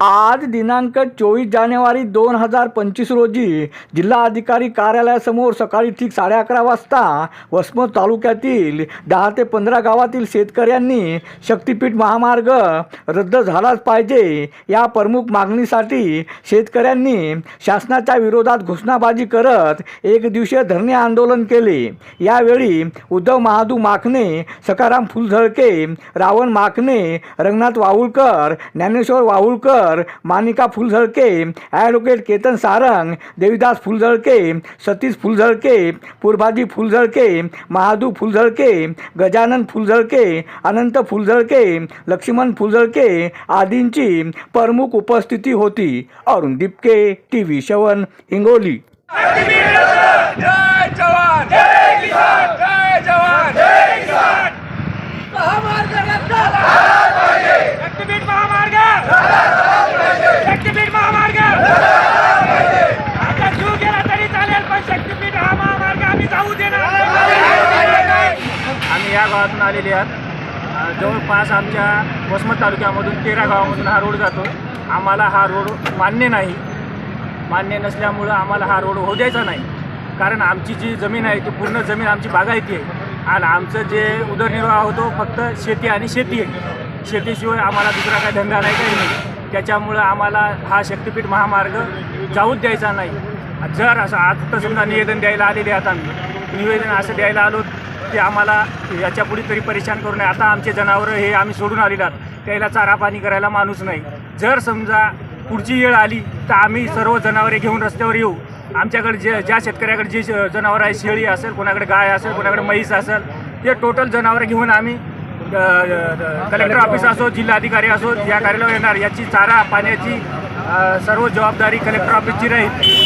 आज दिनांक चोवीस जानेवारी दोन हजार पंचवीस रोजी जिल्हाधिकारी कार्यालयासमोर सकाळी ठीक साडे अकरा वाजता वसमत तालुक्यातील दहा ते पंधरा गावातील शेतकऱ्यांनी शक्तीपीठ महामार्ग रद्द झालाच पाहिजे या प्रमुख मागणीसाठी शेतकऱ्यांनी शासनाच्या विरोधात घोषणाबाजी करत एक दिवसीय धरणे आंदोलन केले. यावेळी उद्धव महादू माखणे सकाराम फुलझळके रावण माखणे रंगनाथ वाहुळकर ज्ञानेश्वर वाहुळकर मानिका फुलझळके ॲडव्होकेट केतन सारंग देवीदास फुलझळके सतीश फुलझळके पूर्भाजी फुलझळके महादू फुलझळके गजानन फुलझळके अनंत फुलझळके लक्ष्मण फुलझळके आदींची प्रमुख उपस्थिती होती. अरुण दिपके टी व्ही शवन हिंगोली जय जवान जय किसान जय जवान जय किसान महामार्ग रद्द झाला पाहिजे शक्तीपीठ महामार्ग शक्तीपीठ महामार्ग आता जीव गेला तरी चालेल पण शक्तीपीठ हा महामार्ग आम्ही जाऊ देणार नाही आम्ही या गावातून आलेले आहात. जवळपास आमच्या वसमत तालुक्यामधून तेरा गावामधून हा रोड जातो. आम्हाला हा रोड मान्य नाही. मान्य नसल्यामुळं आम्हाला हा रोड होऊ द्यायचा नाही. कारण आमची जी जमीन आहे ती पूर्ण जमीन आमची बागायती आहे. आणि आमचं जे उदरनिर्वाह होतो फक्त शेती आणि शेती आहे. शेतीशिवाय आम्हाला दुसरा काही धंदा नाही काही नाही. त्याच्यामुळं आम्हाला हा शक्तीपीठ महामार्ग जाऊच द्यायचा नाही. जर असं आज तर समजा निवेदन द्यायला आलेले आहात आम्ही निवेदन असं द्यायला आलो की आम्हाला याच्यापुढे तरी परेशान करू नये. आता आमचे जनावरं हे आम्ही सोडून आलेले आहात. त्याला चारा पाणी करायला माणूस नाही. जर समजा पुढची वेळ आली तर आम्ही सर्व जनावरे घेऊन रस्त्यावर येऊ. आमच्याकडे जे ज्या शेतकऱ्याकडे जे जनावरं आहे शेळी असेल कोणाकडे गाय असेल कोणाकडे म्हैस असेल ते टोटल जनावरं घेऊन आम्ही कलेक्टर ऑफिस असो जिल्हाधिकारी असो या कार्यालयावर येणार. याची चारा पाण्याची सर्व जबाबदारी कलेक्टर ऑफिसची राहील.